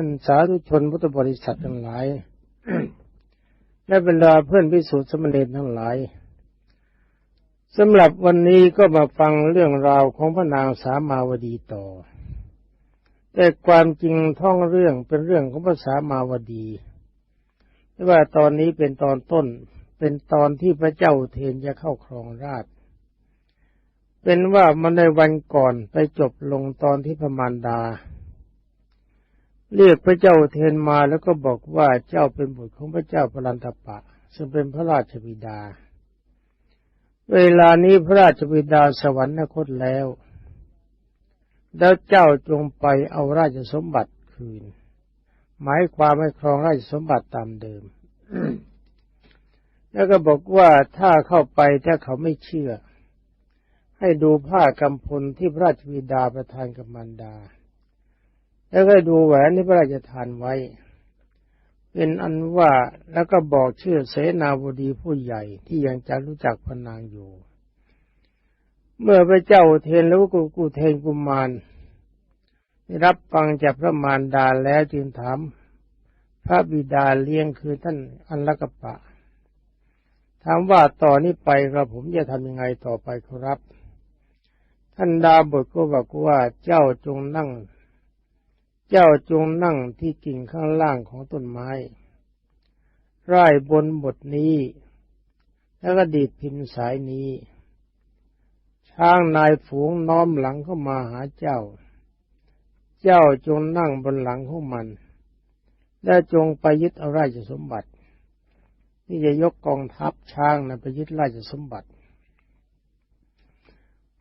ท่านสาธุชนพุทธบริษัททั้งหลาย และบรรดาเพื่อนพิสูจน์สมณเณรทั้งหลายสำหรับวันนี้ก็มาฟังเรื่องราวของพระนางสามาวดีต่อ แต่ความจริงท่องเรื่องเป็นเรื่องของภาษามาวดีว่าตอนนี้เป็นตอนต้น เป็นตอนที่พระเจ้าเทนจะเข้าครองราชเป็นว่ามันในวันก่อนไปจบลงตอนที่พระมารดา เรียกพระเจ้าเทนมาแล้วก็บอกว่าเจ้าเป็นบุตรของพระเจ้าพลันตปะ ซึ่งเป็นพระราชบิดา เวลานี้พระราชบิดาสวรรคตแล้ว แล้วเจ้าจงไปเอาราชสมบัติคืน หมายความให้ครองราชสมบัติตามเดิม แล้วก็บอกว่าถ้าเข้าไปถ้าเขาไม่เชื่อ ให้ดูผ้ากำพลที่พระราชบิดาประทานกับมารดา แล้วก็ดูแหวนที่พระราชทานไว้ เป็นอันว่าแล้วก็บอกชื่อเสนาบดีผู้ใหญ่ที่ยังจะรู้จักพนางอยู่ เมื่อพระเจ้าเทนแล้วก็กูเทนกุมารได้รับฟังจากพระมารดาแล้วจึงถามพระบิดาเลี้ยงคือท่านอันลกปะถามว่าต่อนนี้ไปกระผมจะทำยังไงต่อไปครับ ท่านดาบทก็บอกว่าเจ้าจงนั่ง เจ้าจงนั่งที่กิ่งข้างล่างของต้นไม้ไร่บนบทนี้ แล้วก็ดีดพินสายนี้ ช้างนายฝูงน้อมหลังเข้ามาหาเจ้า เจ้าจงนั่งบนหลังของมัน และจงไปยึดเอาราชสมบัติ นี่จะยกกองทัพช้างนะไปยึดราชสมบัติ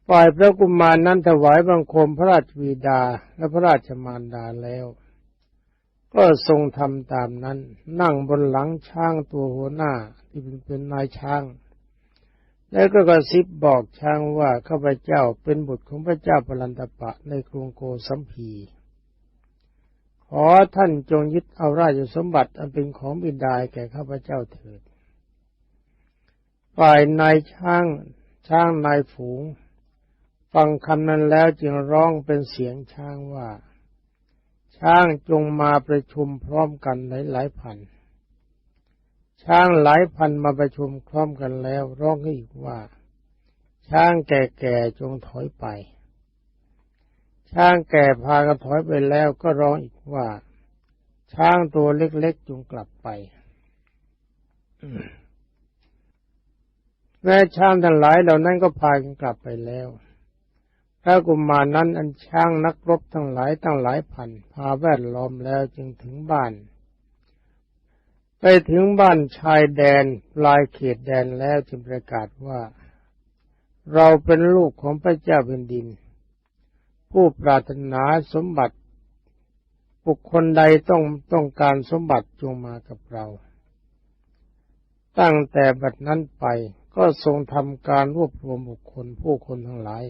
ฝ่ายพระกุมารนั้นถวายบังคมพระราชวีดาและพระราชมารดาแล้ว ก็ทรงทำตามนั้น นั่งบนหลังช้างตัวหัวหน้าที่เป็นเป็นนายช้าง แล้วก็กระซิบบอกช้างว่าข้าพเจ้าเป็นบุตรของพระเจ้าปรันตปะในกรุงโกสัมพีขอท่านจงยึดเอาราชสมบัติอันเป็นของบิดาแก่ข้าพเจ้าเถิดฝ่ายนายช้างช้างนายฝูง ฟังคำนั้นแล้วจึงร้องเป็นเสียงช้างว่า ช้างจงมาประชุมพร้อมกันหลายหลายพัน ช้างหลายพันมาประชุมพร้อมกันแล้วร้องอีกว่า ช้างแก่ๆจงถอยไป ช้างแก่พากระถอยไปแล้วก็ร้องอีกว่า ช้างตัวเล็กๆจงกลับไปแม่ช้างทั้งหลายเหล่านั้นก็พากันกลับไปแล้ว พระกุมารนั้นอันช้างนักรบทั้งหลายตั้งหลายพันพาแวดล้อมแล้วจึงถึงบ้าน ไปถึงบ้านชายแดนลายเขตแดนแล้วจึงประกาศว่า เราเป็นลูกของพระเจ้าแผ่นดิน ผู้ปรารถนาสมบัติบุคคลใดต้องต้องการสมบัติจงมากับเรา ตั้งแต่บัดนั้นไปก็ทรงทำการรวบรวมบุคคลผู้คนทั้งหลาย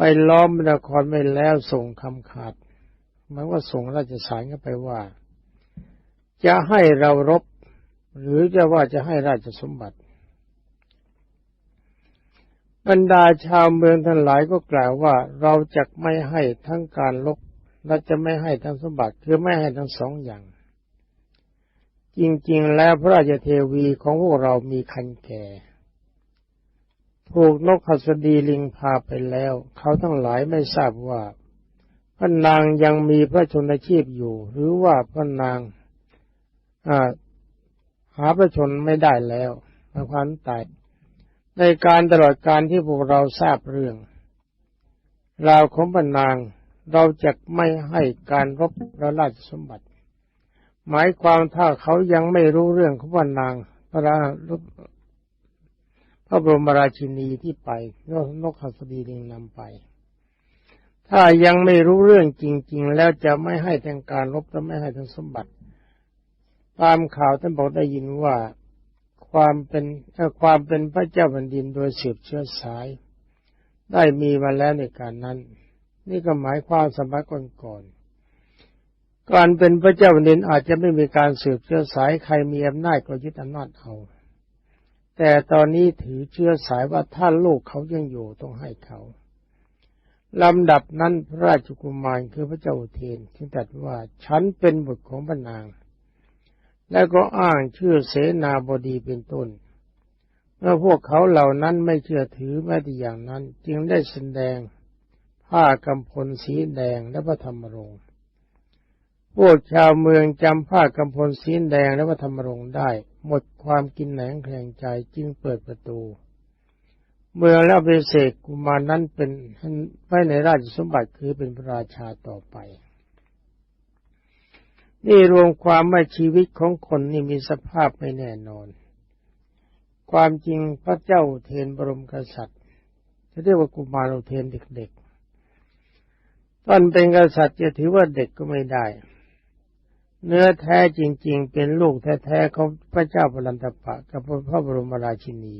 ไปล้อมนครไม่แล้วส่งคำขาดหมายว่าส่งราชสารเข้าไปว่า จะให้เรารบ หรือจะว่าจะให้ราชสมบัติ บรรดาชาวเมืองทั้งหลายก็กล่าวว่าเราจะไม่ให้ทั้งการลบและจะไม่ให้ทั้งสมบัติคือไม่ให้ทั้งสองอย่าง จริงๆ แล้วพระราชเทวีของพวกเรามีคันแก่ ถูกนกขัสดีลิงพาไปแล้ว เขาทั้งหลายไม่ทราบว่าพระนางยังมีพระชนชีพอยู่ หรือว่าพระนางหาพระชนไม่ได้แล้วพระพันตายในการตลอดการที่พวกเราทราบเรื่องราวของบรรนางเราจะไม่ให้การรบระราชสมบัติ หมายความถ้าเขายังไม่รู้เรื่องของบรรนางพระ พระบรมราชินีที่ไปนกหัสดีลิงนำไป ถ้ายังไม่รู้เรื่องจริง ๆ แล้วจะไม่ให้ทางการรบและไม่ให้ทางสมบัติ ตามข่าวท่านบอกได้ยินว่าความเป็นความเป็นพระเจ้าแผ่นดินโดยสืบเชื้อสาย ได้มีมาแล้วในการนั้น นี่ก็หมายความสมัยก่อนๆการเป็นพระเจ้าแผ่นดินอาจจะไม่มีการสืบเชื้อสายใครมีอำนาจก็ยึดอำนาจเอา แต่ตอนนี้ถือเชื้อสายว่าถ้าลูกเขายังอยู่ต้องให้เขาลำดับนั้นพระราชกุมารคือพระเจ้าเทนจึงตรัสว่าฉันเป็นบุตรของพระนาง แล้วก็อ้างชื่อเสนาบดีเป็นต้นเมื่อพวกเขาเหล่านั้นไม่เชื่อถือแม้แต่อย่างนั้น จึงได้แสดงผ้ากำพลสีแดงและพระธรรมรงค์พวกชาวเมืองจำผ้ากำพลสีแดงและพระธรรมรงค์ได้ หมดความกินแหนงแข่งใจจึงเปิดประตู เมืองแล้วไปเสกกุมารนั้นเป็นไว้ในราชสมบัติคือเป็นพระราชาต่อไป นี่รวมความว่าชีวิตของคนนี่มีสภาพไม่แน่นอน ความจริงพระเจ้าเทนบรมกษัตริย์จะเรียกว่ากุมารเทนเด็กๆตอนเป็นกษัตริย์จะถือว่าเด็กก็ไม่ได้ เนื้อแท้จริง ๆ เป็นลูกแท้ๆของพระเจ้าพลันตปะกับพระบรมราชินี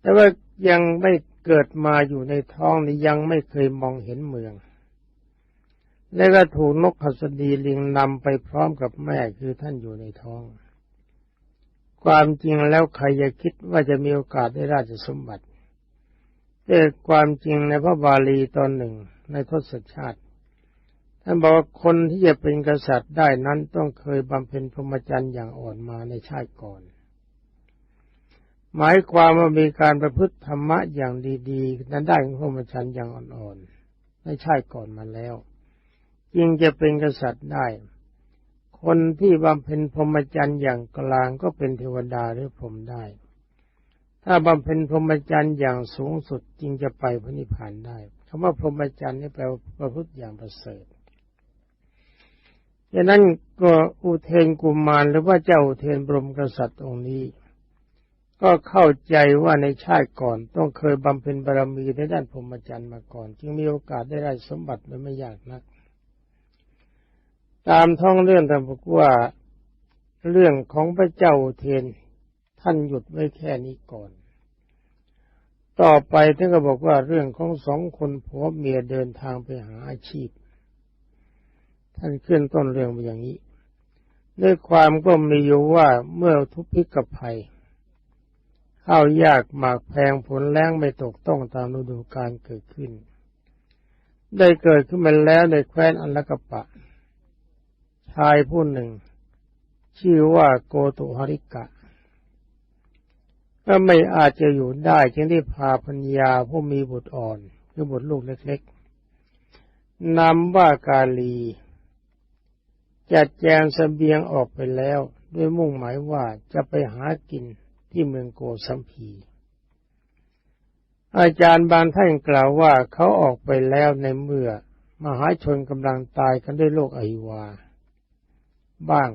แต่ว่ายังไม่เกิดมาอยู่ในท้องนี่ยังไม่เคยมองเห็นเมือง และก็ถูกนกหัสดีลิงนำไปพร้อมกับแม่คือท่านอยู่ในท้อง ความจริงแล้วใครจะคิดว่าจะมีโอกาสได้ราชสมบัติแต่ความจริงในพระบาลีตอนหนึ่งในทศชาติ ท่านบอกว่าคนที่จะเป็นกษัตริย์ได้นั้นต้องเคยบำเพ็ญพรหมจรรย์อย่างอ่อนมาในชาติก่อน หมายความว่ามีการประพฤติธรรมะอย่างดีๆ นั้นได้พรหมจรรย์อย่างอ่อนๆในชาติก่อนมาแล้วจึงจะเป็นกษัตริย์ได้ คนที่บำเพ็ญพรหมจรรย์อย่างกลางก็เป็นเทวดาหรือพรหมได้ ถ้าบำเพ็ญพรหมจรรย์อย่างสูงสุดจึงจะไปพระนิพพานได้คำว่าพรหมจรรย์นี่แปลว่าประพฤติอย่างประเสริฐ ดังนั้นก็อุเทนกุมารหรือว่าเจ้าอุเทนบรมกษัตริย์องค์นี้ ก็เข้าใจว่าในชาติก่อนต้องเคยบำเพ็ญบารมีในด้านพรหมจรรย์มาก่อน จึงมีโอกาสได้ได้สมบัติไม่ยากนัก ตามท้องเรื่องแต่บอกว่าเรื่องของพระเจ้าเทนท่านหยุดไว้แค่นี้ก่อน ต่อไปท่านก็บอกว่าเรื่องของสองคนผัวเมียเดินทางไปหาอาชีพ ท่านขึ้นต้นเรื่องมาอย่างนี้ ด้วยความก็มีอยู่ว่าเมื่อทุพพิกภัย ข้าวยากหมากแพงผลแรงไม่ตกต้องตามฤดูกาลเกิดขึ้น ได้เกิดขึ้นมาแล้วในแคว้นอันลกปะ ชายผู้หนึ่ง ชื่อว่าโกตุหริกะก็ไม่อาจจะอยู่ได้จึงได้พาพัญญาผู้มีบุตรอ่อน คือบุตรลูกเล็กๆนำว่ากาลี จัดแจงสเสบียงออกไปแล้วด้วยมุ่งหมายว่าจะไปหากินที่เมืองโกสัมพีอาจารย์บางท่านกล่าวว่าเขาออกไปแล้วในเมื่อ มหาชนกำลังตายกันด้วยโรคอหิวา บ้าง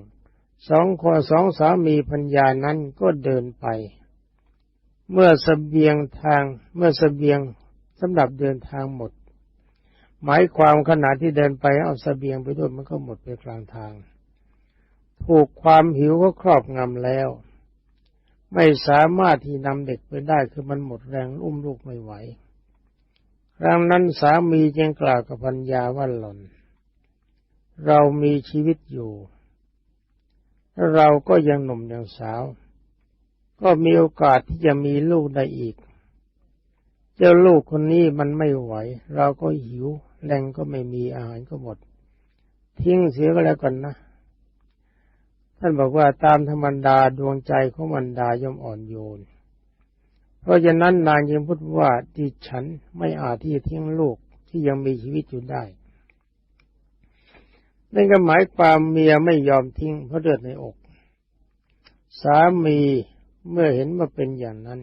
สองคนสองสามีพัญญานั้นก็เดินไป เมื่อสเสบียงทางเมื่อสเสบียงสำหรับเดินทางหมด หมายความขณะที่เดินไปเอาสเสบียงไปด้วยมันก็หมดไปกลางทาง ถูกความหิวก็ครอบงำแล้ว ไม่สามารถที่นำเด็กไปได้คือมันหมดแรงอุ้มลูกไม่ไหวครั้งนั้นสามีจึงกล่าวกับพัญญาว่าหล่อนเรามีชีวิตอยู่ เราก็ยังหนุ่มยังสาว ก็มีโอกาสที่จะมีลูกได้อีก เจ้าลูกคนนี้มันไม่ไหว เราก็หิว แหล่งก็ไม่มีอาหารก็หมด ทิ้งเสียก็แล้วกันนะ ท่านบอกว่าตามธรรมดาดวงใจของมันดาย่อมอ่อนโยน เพราะฉะนั้นนางยังพูดว่าดิฉันไม่อาจที่จะทิ้งลูกที่ยังมีชีวิตอยู่ได้ นั่นก็หมายความเมียไม่ยอมทิ้งเพราะเลือดในอก สามีเมื่อเห็นว่าเป็นอย่างนั้น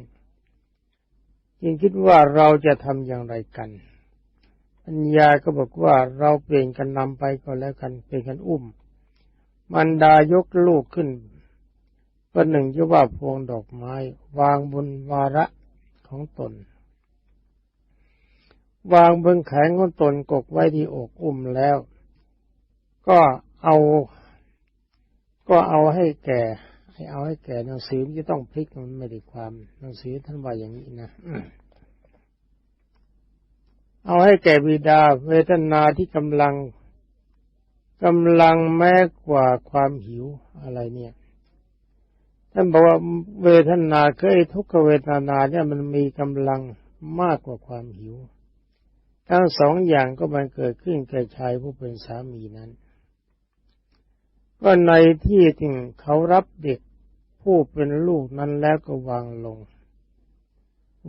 จึงคิดว่าเราจะทำอย่างไรกัน ปัญญาก็บอกว่าเราเปลี่ยนกันนำไปก็แล้วกันเป็นกันอุ้ม มันดายกลูกขึ้นประหนึ่งจะว่าพวงดอกไม้ วางบนวาระของตน วางบนแขนของตนกกไว้ที่อกอุ้มแล้ว ก็เอา ก็เอาให้แก่ให้เอาให้แก่หนังสือจะต้องพลิกมันไม่ได้ความหนังสือท่านว่าอย่างนี้นะ เอาให้แก่บิดาเวทนาที่กำลังกำลังแม้กว่าความหิวอะไรเนี่ย ท่านบอกว่าเวทนาเคยทุกขเวทนาเนี่ยมันมีกำลังมากกว่าความหิว ทั้งสองอย่างก็มันเกิดขึ้นแก่ชายผู้เป็นสามีนั้น ก็ในที่ที่เขารับเด็กผู้เป็นลูกนั้นแล้วก็วางลง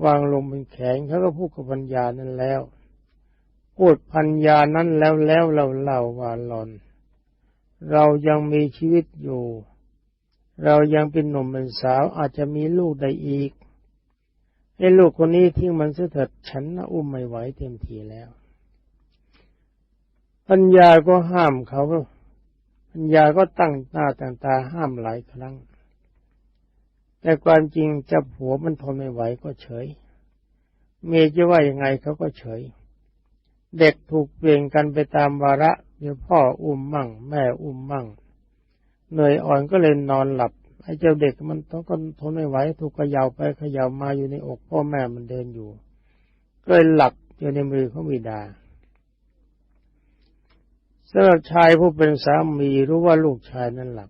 วางลงบนแขนเขาก็พูดกับปัญญานั้นแล้ว พูดพัญญานั้นแล้วแล้วเราเล่าว่าหลอน เรายังมีชีวิตอยู่ เรายังเป็นหนุ่มเป็นสาวอาจจะมีลูกได้อีกไอ้ลูกคนนี้ทิ้งมันเสียเถิดฉันนะอุ้มไม่ไหวเต็มทีแล้ว ปัญญาก็ห้ามเขาปัญญาก็ตั้งหน้าตั้งตาห้ามหลายครั้ง แต่ความจริงจะผัวมันทนไม่ไหวก็เฉย เมย์จะว่ายังไงเขาก็เฉย เด็กถูกเปลี่ยนกันไปตามวาระเดี๋ยวพ่ออุ้มมั่ง แม่อุ้มมั่งเหนื่อยอ่อนก็เลยนอนหลับไอ้เจ้าเด็กมันต้องก็ทนไม่ไหวถูกเขย่าไปเขย่ามาอยู่ในอกพ่อแม่มันเดินอยู่ก็เลยหลับอยู่ในมือของบิดาสำหรับชายผู้เป็นสามีรู้ว่าลูกชายนั้นหลับ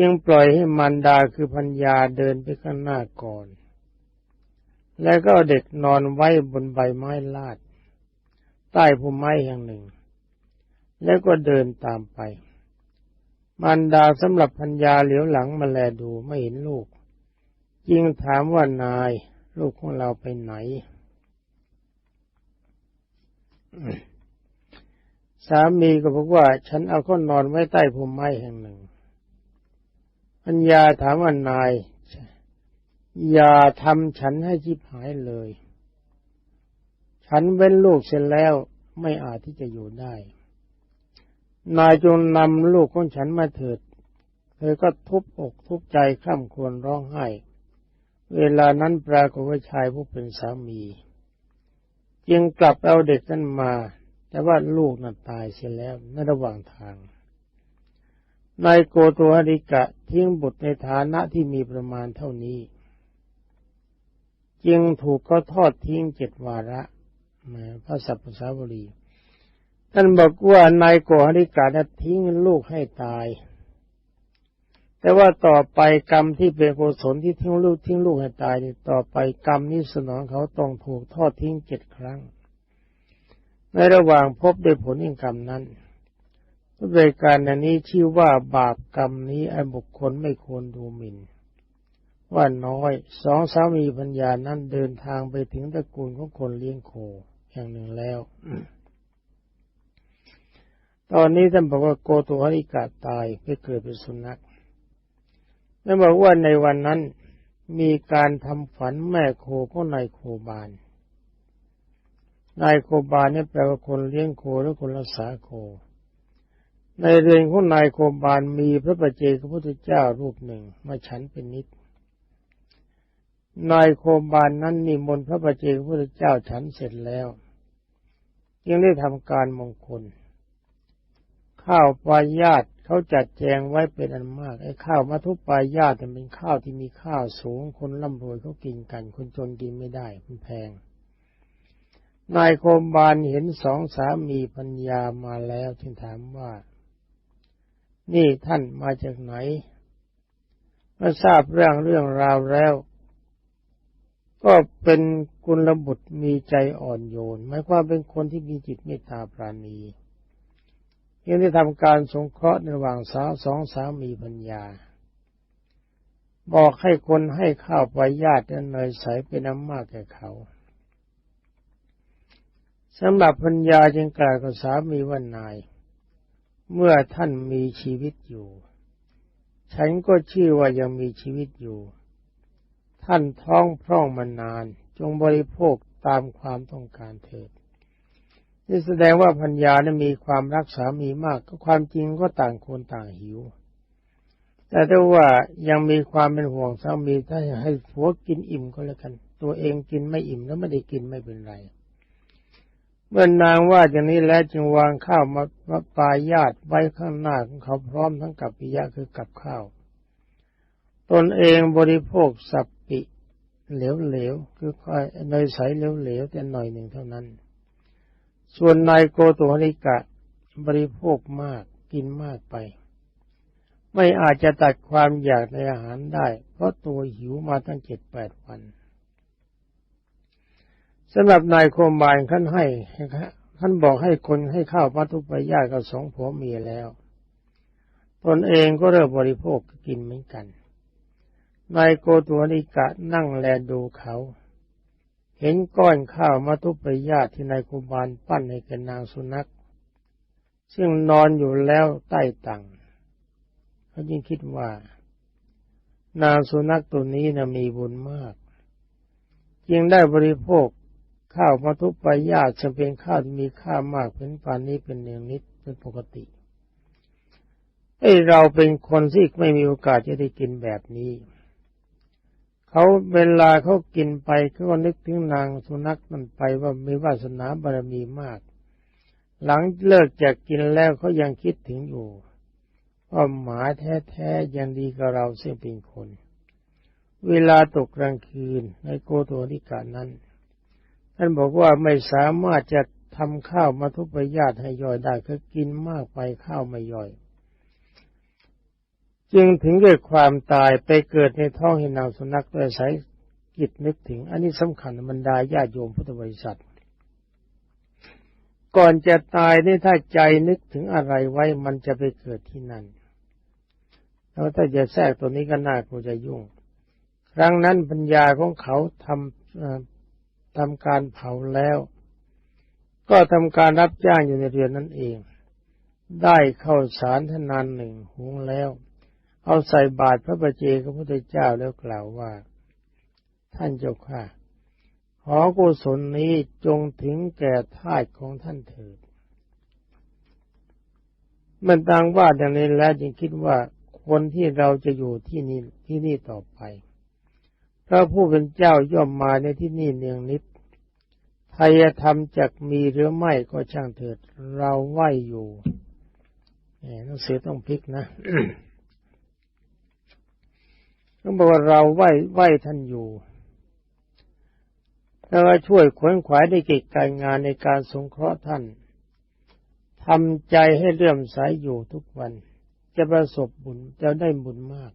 ยังปล่อยให้มารดาคือพัญญาเดินไปข้างหน้าก่อน แล้วก็เด็กนอนไว้บนใบไม้ลาด ใต้พุ่มไม้แห่งหนึ่ง แล้วก็เดินตามไปมารดาสำหรับพัญญาเหลียวหลังมาแลดูไม่เห็นลูก จึงถามว่านายลูกของเราไปไหน สามีก็บอกว่า ฉันเอาเขานอนไว้ใต้พุ่มไม้แห่งหนึ่ง พัญญาถามว่านาย อย่าทำฉันให้ชิบหายเลย ฉันเว้นลูกเสร็จแล้วไม่อาจที่จะอยู่ได้ นายจงนำลูกของฉันมาเถิด เธอก็ทุบอกทุบใจข้ามควรร้องไห้ เวลานั้นปรากฏว่าชายผู้เป็นสามี จึงกลับเอาเด็กนั้นมา แต่ว่าลูกนั้นตายเสียแล้วในระหว่างทาง นายโกโตหริกะทิ้งบุตรในฐานะที่มีประมาณเท่านี้ จึงถูกเขาทอดทิ้งเจ็ดวาระ พระสัพพสาบรีท่านบอกว่านายโกหริกาทิ้งลูกให้ตาย แต่ว่าต่อไปกรรมที่เป็นกุศลที่ทิ้งลูกทิ้งลูกให้ตายนี่ต่อไปกรรมนี้สนองเขาต้องถูกทอดทิ้งเจ็ดครั้ง ในระหว่างพบด้วยผลแห่งกรรมนั้นด้วยการอันนี้ชื่อว่าบาปกรรมนี้ไอ้บุคคลไม่ควรดูหมิ่นว่าน้อยสองสามีปัญญานั้นเดินทางไปถึงตระกูลของคนเลี้ยงโค อย่างหนึ่งแล้วตอนนี้ท่านบอกว่าโกตุหริกาตายไปเกิดเป็นสุนัขท่านบอกว่าในวันนั้นมีการทำฝันแม่โคก็นายโคบาลนายโคบาลนี่แปลว่าคนเลี้ยงโคหรือคนรักษาโค ในเรือนของนายโคบาลมีพระประเจกพระพุทธเจ้ารูปหนึ่งมาฉันเป็นนิด นายโคมบาลนั้นนิมนต์พระประเจกพระพุทธเจ้าฉันเสร็จแล้วยังได้ทำการมงคล ข้าวปลายาตเขาจัดแจงไว้เป็นอันมาก ไอ้ข้าวมาทุปลายาตเป็นข้าวที่มีข้าวสูง คนร่ำรวยเขากินกัน คนจนกินไม่ได้มันแพง นายโคมบาลเห็นสองสามีปัญญามาแล้วจึงถามว่า นี่ท่านมาจากไหนเมื่อทราบเรื่องเรื่องราวแล้ว ก็เป็นกุลบุตรมีใจอ่อนโยนหมายความเป็นคนที่มีจิตเมตตาปราณียังได้ทำการสงเคราะห์ในระหว่างสาวสองสามีพัญญา บอกให้คนให้ข้าวไปญาติเนยใสเป็นน้ำมากแก่เขาสำหรับพัญญาจึงกล่าวกับสามีว่านาย เมื่อท่านมีชีวิตอยู่ ฉันก็ชื่อว่ายังมีชีวิตอยู่ ท่านท้องพร่องมานาน จงบริโภคตามความต้องการเถิดนี่แสดงว่าพัญญานะมีความรักสามีมาก ก็ความจริงก็ต่างคนต่างหิว แต่ถ้าว่ายังมีความเป็นห่วงสามีถ้าให้ผัวกินอิ่มก็แล้วกัน ตัวเองกินไม่อิ่มแล้วไม่ได้กินไม่เป็นไร เมื่อนางว่าอย่างนี้แล้วจึงวางข้าวมามาปลายญาติไว้ข้างหน้าของเขาพร้อมทั้งกับปิยะคือกับข้าว ตนเองบริโภคสับ เหลวๆคือค่อยเนยใสเหลวๆแต่หน่อยหนึ่งเท่านั้น ส่วนนายโกตุหริกะบริโภคมากกินมากไป ไม่อาจจะตัดความอยากในอาหารได้ เพราะตัวหิวมาตั้งเจ็ดแปดวันสำหรับนายโคมบาลท่านให้ท่านบอกให้คนให้ข้าวมัทุปยากับสองผัวเมียแล้ว ตนเองก็เริ่มบริโภคกินเหมือนกัน นายโกตัวนิกะนั่งแลดูเขา เห็นก้อนข้าวมัทุปยาที่นายโคมบาลปั้นให้แกนางสุนัข ซึ่งนอนอยู่แล้วใต้ตังเขายิ่งคิดว่า นางสุนัขตัวนี้นะมีบุญมากจึงได้บริโภคข้าวมัทุปยาจะเป็นข้าวมีค่ามากเป็นปานนี้เป็นเนืองนิดเป็นปกติไอ้เราเป็นคนที่ไม่มีโอกาสจะได้กินแบบนี้ เขาเวลาเขากินไปเขาก็นึกถึงนางสุนัขมันไปว่ามีวาสนาบารมีมาก หลังเลิกจากกินแล้วเขายังคิดถึงอยู่ว่าหมาแท้ๆยังดีกับเราซึ่งเป็นคน เวลาตกกลางคืนในโกโตนิกานั้นท่านบอกว่าไม่สามารถจะทำข้าวมาทุปยาติให้ย่อยได้คือกินมากไปข้าวไม่ย่อย จึงถึงเกิดความตายไปเกิดในท้องเห็นนางสุนัขด้วยสายกิจนึกถึง อันนี้สำคัญบรรดาญาโยมพุทธบริษัท ก่อนจะตายนี่ถ้าใจนึกถึงอะไรไว้มันจะไปเกิดที่นั่น แล้วถ้าจะแทรกตัวนี้ก็น่ากลัวจะยุ่ง ครั้งนั้นปัญญาของเขาทำทำการเผาแล้ว ก็ทำการรับจ้างอยู่ในเรือนนั่นเอง ได้เข้าสารทนานหนึ่งหุงแล้ว เอาใส่บาตรพระประเจกพระพุทธเจ้าแล้วกล่าวว่า ท่านเจ้าข้าขอกุศลนี้จงถึงแก่ทาสของท่านเถิดมันต่างว่าอย่างนี้แล้วจึงคิดว่าคนที่เราจะอยู่ที่นี่ที่นี่ต่อไปพระผู้เป็นเจ้าย่อมมาในที่นี่เนืองนิดไทยธรรมจักมีหรือไม่ก็ช่างเถิด เราไหวอยู่นี่ยหนังสือต้องพลิกนะ ต้องบอกว่าเราไหว้ไหว้ท่านอยู่แล้วช่วยขวนขวายในกิจการงานในการสงเคราะห์ท่านทำใจให้เลื่อมใสยอยู่ทุกวัน จะประสบบุญจะได้บุญมาก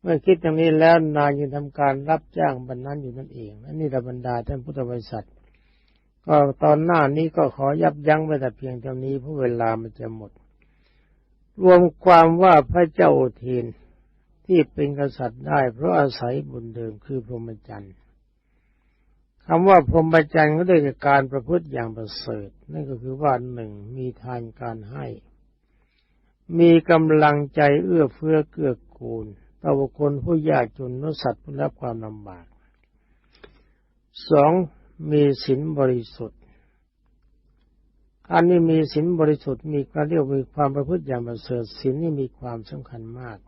เมื่อคิดอย่างนี้แล้วนายยังทำการรับจ้างบรรนั้นอยู่นั่นเองนนี้ระบรรดาท่านพุทธบริษัท ก็ตอนหน้านี้ก็ขอยับยั้งไว้แต่เพียงเท่านี้เพราะเวลามันจะหมด รวมความว่าพระเจ้าอุเทน ที่เป็นกษัตริย์ได้ เพราะอาศัยบุญเดิมคือพรหมจรรย์คำว่าพรหมจรรย์ก็ได้จากการประพฤติอย่างประเสริฐ นั่นก็คือว่าหนึ่งมีทานการให้ มีกำลังใจเอื้อเฟื้อเกื้อกูลต่อบุคคลผู้ยากจนนสัตว์ผู้รับความลำบากสองมีศีลบริสุทธิ์ อันนี้มีศีลบริสุทธิ์มีการเรียกมีความประพฤติอย่างประเสริฐศีลนี่มีความสำคัญมาก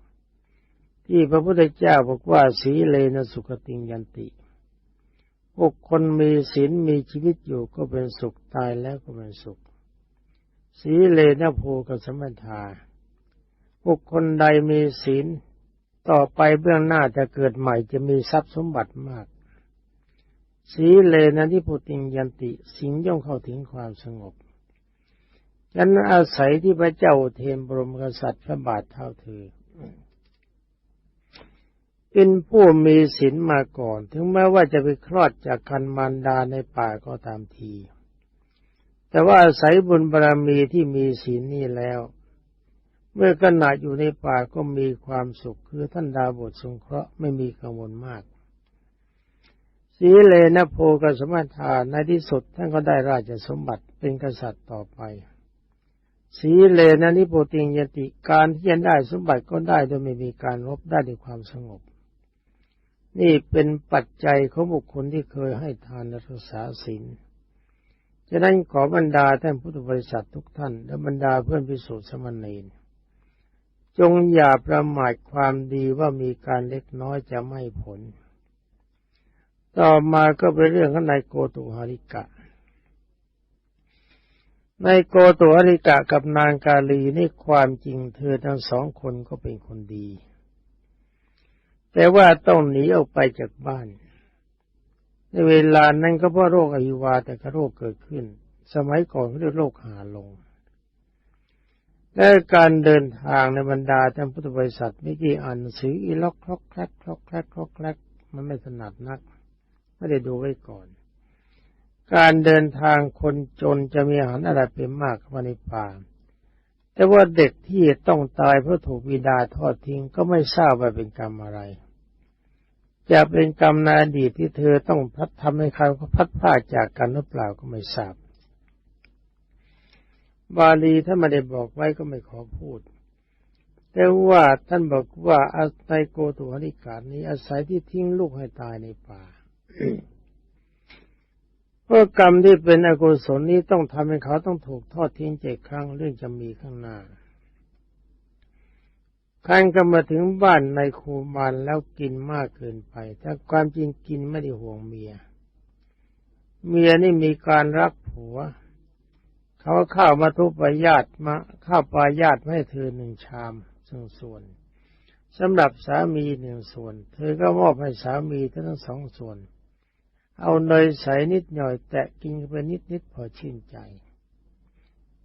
ที่พระพุทธเจ้าบอกว่าสีเลนะสุขติงยันติบุคคลมีศีลมีชีวิตอยู่ก็เป็นสุขตายแล้วก็เป็นสุข สีเลนะโพกสมัทาบุคคลใดมีศีลต่อไปเบื้องหน้าจะเกิดใหม่จะมีทรัพย์สมบัติมาก สีเลนะที่พุติงยันติสิงย่อมเข้าถึงความสงบฉันอาศัยที่พระเจ้าเทมบรมกษัตริย์พระบาทเท่าเธอ เป็นผู้มีศีลมาก่อน ถึงแม้ว่าจะไปคลอดจากคันมารดาในป่าก็ตามที แต่ว่าอาศัยบุญบารมีที่มีศีลนี่แล้ว เมื่อขณะอยู่ในป่าก็มีความสุขคือท่านดาบทสงเคราะห์ไม่มีกังวลมากสีเลนะโพกสมัทาในที่สุดท่านก็ได้ราชสมบัติเป็นกษัตริย์ต่อไป สีเลนะนิโพติงยติการที่จะได้สมบัติก็ได้โดยไม่มีการรบได้ด้วยความสงบ นี่เป็นปัจจัยของบุคคลที่เคยให้ทานและรักษาศีลฉะนั้นขอบรรดาท่านพุทธบริษัททุกท่าน และบรรดาเพื่อนพิสุทธิสมณีนจงอย่าประมาทความดีว่ามีการเล็กน้อยจะไม่ผล ต่อมาก็เป็นเรื่องของนายโกตุหาริกะ นายโกตุหาริกะกับนางกาลีนี่ความจริงเธอทั้งสองคนก็เป็นคนดี แต่ว่าต้องหนีออกไปจากบ้าน ในเวลานั้นก็เพราะโรคอหิวาแต่ก็โรคเกิดขึ้น สมัยก่อนเรียกโรคหาลง และการเดินทางในบรรดาท่านพุทธบริษัทไม่กี่อ่านสืออีล็อกคลอกแคลกคลอกแคลกคลอกแคลกมันไม่ถนัดนัก ไม่ได้ดูไว้ก่อน การเดินทางคนจนจะมีอาหารอะไรเป็นมากมาในป่าแต่ว่าเด็กที่ต้องตายเพราะถูกวิดาทอดทิ้งก็ไม่ทราบว่าเป็นกรรมอะไร จะเป็นกรรมในอดีตที่เธอต้องพัดทำให้เขาพัดพลาดจากกันหรือเปล่าก็ไม่ทราบบาลีถ้าไม่ได้บอกไว้ก็ไม่ขอพูด แต่ว่าท่านบอกว่าอาศัยโกตุหนิการนี้อาศัยที่ทิ้งลูกให้ตายในป่าเพราะกรรมที่เป็นอกุศลนี้ต้องทำให้เขาต้องถูกทอดทิ้งเจ็ดครั้งเรื่องจะมีข้างหน้า คันก็มาถึงบ้านในคูมานแล้วกินมากเกินไป ถ้าความจริงกินไม่ได้ห่วงเมีย เมียนี่มีการรักผัว เขาเข้ามาทุบปญาติมาข้าวปลาญาติให้เธอหนึ่งชามซึ่งส่วนสำหรับสามีหนึ่งส่วน เธอก็มอบให้สามีทั้งสองส่วน เอาเนยใสนิดหน่อยแตะกินไปนิดนิดพอชื่นใจ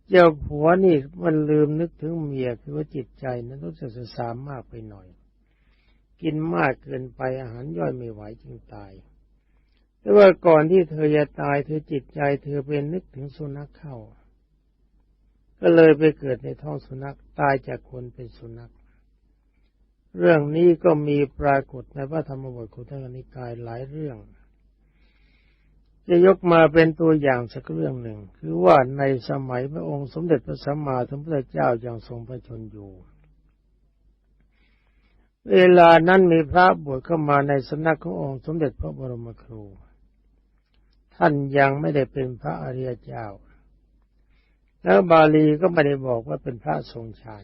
เจ้าผัวนี่มันลืมนึกถึงเมียคือว่าจิตใจนั้นต้องจะสามมากไปหน่อย กินมากเกินไปอาหารย่อยไม่ไหวจึงตาย แต่ว่าก่อนที่เธอจะตายเธอจิตใจเธอเป็นนึกถึงสุนัขเข้า ก็เลยไปเกิดในท้องสุนัขตายจากคนเป็นสุนัข เรื่องนี้ก็มีปรากฏในพระธรรมบทขุทกนิกายหลายเรื่อง จะยกมาเป็นตัวอย่างสักเรื่องหนึ่ง คือว่าในสมัยพระองค์สมเด็จพระสัมมาสัมพุทธเจ้ายังทรงพระชนอยู่ เวลานั้นมีพระบวชเข้ามาในสำนักขององค์สมเด็จพระบรมครู ท่านยังไม่ได้เป็นพระอริยเจ้า แล้วบาลีก็ไม่ได้บอกว่าเป็นพระทรงฌาน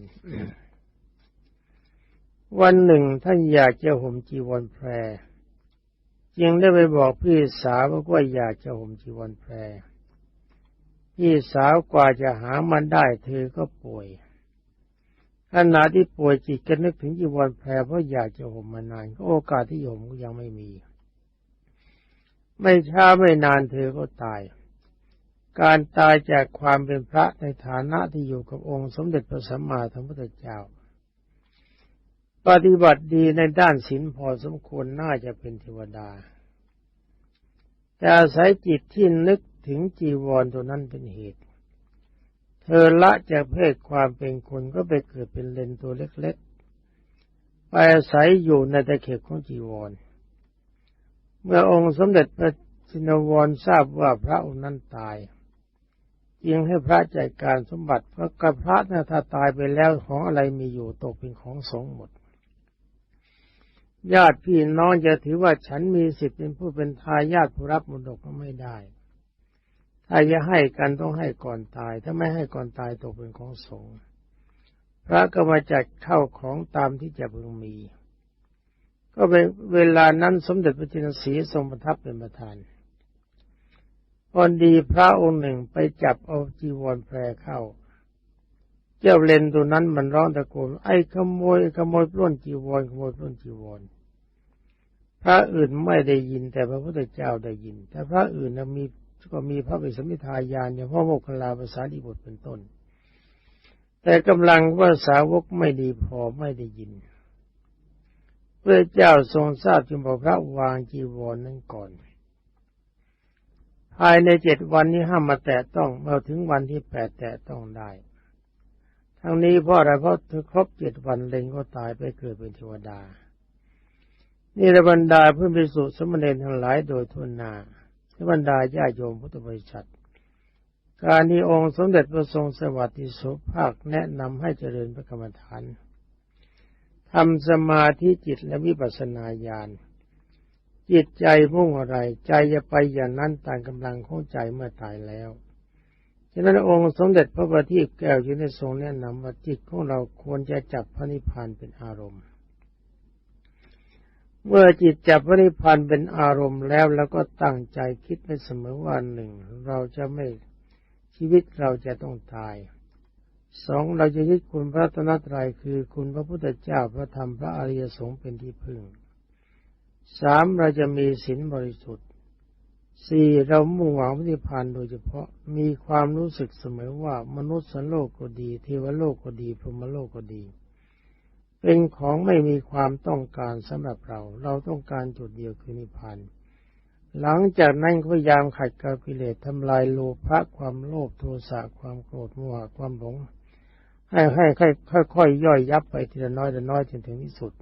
วันหนึ่งท่านอยากจะห่มจีวรแพร จึงได้ไปบอกพี่สาวว่าอยากจะห่มจีวรแพรพี่สาวกว่าจะหามันได้เธอก็ป่วยขณะที่ป่วยจิตก็นึกถึงจีวรแพรเพราะอยากจะห่มมานานก็โอกาสที่ห่มก็ยังไม่มี ไม่ช้าไม่นานเธอก็ตาย การตายจากความเป็นพระในฐานะที่อยู่กับองค์สมเด็จพระสัมมาสัมพุทธเจ้า ปฏิบัติดีในด้านศีลพอสมควรน่าจะเป็นเทวดา แต่อาศัยจิตที่นึกถึงจีวรตัวนั้นเป็นเหตุ เธอละจากเพศความเป็นคนก็ไปเกิดเป็นเลนตัวเล็กๆ ไปอาศัยอยู่ในตะเข็บของจีวร เมื่อองค์สมเด็จพระชินวรทราบว่าพระองค์นั้นตายจึงให้พระจัดการสมบัติเพราะกับพระนะถ้าตายไปแล้วของอะไรมีอยู่ตกเป็นของสงฆ์หมด ญาติพี่น้องจะถือว่าฉันมีสิทธิ์เป็นผู้เป็นทายาทผู้รับมรดกก็ไม่ได้ ถ้าจะให้กันต้องให้ก่อนตาย ถ้าไม่ให้ก่อนตายตกเป็นของสงฆ์พระก็มาจัดเข้าของตามที่จะพึงมี ก็เป็นเวลานั้นสมเด็จพระจินสีทรงประทับเป็นประธานพอดีพระองค์หนึ่งไปจับเอาจีวรแพรเข้า เจ้าเลนตัวนั้นมันร้องตะโกนไอ้ขโมยขโมยปล้นจีวรขโมยปล้นจีวร พระอื่นไม่ได้ยินแต่พระพุทธเจ้าได้ยิน แต่พระอื่นนะมีก็มีพระวิสมิทายานอย่างพ่อโมคคลาภาษาดีบทเป็นต้น แต่กำลังว่าสาวกไม่ดีพอไม่ได้ยินพระเจ้าทรงทราบจึงบอกพระวางจีวรนนั้นก่อนภายในเจ็ดวันนี้ห้ามมาแตะต้องเมื่อถึงวันที่แปดแตะต้องได้ ทั้งนี้เพราะอะไรเพราะเธอครบเจ็ดวันเลงก็ตายไปเกิดเป็นเทวดา นี่ระบรรดาเพื่อนพิสุสมณเณรทั้งหลายโดยทุนนาระบรรดาญาโยมพุทธบริษัท การที่องค์สมเด็จพระทรงสวัสดิสุภาคแนะนำให้เจริญพระกรรมฐานทำสมาธิจิตและวิปัสสนาญาณจิตใจมุ่งอะไร ใจจะไปอย่างนั้นตามกำลังของใจเมื่อตายแล้วฉะนั้นองค์สมเด็จพระบัณฑิตแก้วจึงได้ทรงแนะนำว่าจิตของเราควรจะจับพระนิพพานเป็นอารมณ์ เมื่อจิตจับพระนิพพานเป็นอารมณ์แล้วแล้วก็ตั้งใจคิดไว้เสมอว่าหนึ่งเราจะไม่ชีวิตเราจะต้องตายสองเราจะยึดคุณพระตนตรัยคือคุณพระพุทธเจ้าพระธรรมพระอริยสงฆ์เป็นที่พึ่งสามเราจะมีศีลบริสุทธิ์สี่เรามุ่งหวังพระนิพพานโดยเฉพาะมีความรู้สึกเสมอว่ามนุษย์สันโลกก็ดี เทวโลกก็ดีพรหมโลกก็ดี เป็นของไม่มีความต้องการสำหรับเรา เราต้องการจุดเดียวคือนิพพานหลังจากนั้นพยายามขัดเกลากิเลสทำลายโลภะความโลภโทสะความโกรธโมหะความหลงให้ให้ค่อยค่อยๆย่อยยับไปทีละน้อยละน้อยจนถึงที่สุด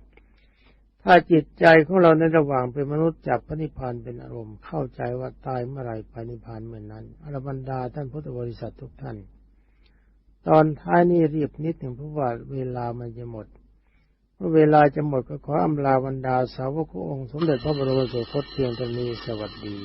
ถ้าจิตใจของเราในระหว่างเป็นมนุษย์จับพระนิพพานเป็นอารมณ์เข้าใจว่าตายเมื่อไหร่ไปนิพพานเหมือนนั้นอรบรรดาท่านพุทธบริษัททุกท่าน ตอนท้ายนี้รีบนิดหนึ่งเพราะว่าเวลามันจะหมด เวลาจะหมดก็ขออำลาบรรดาสาวกขององค์สมเด็จพระบรมสุคตเพียงเท่านี้สวัสดี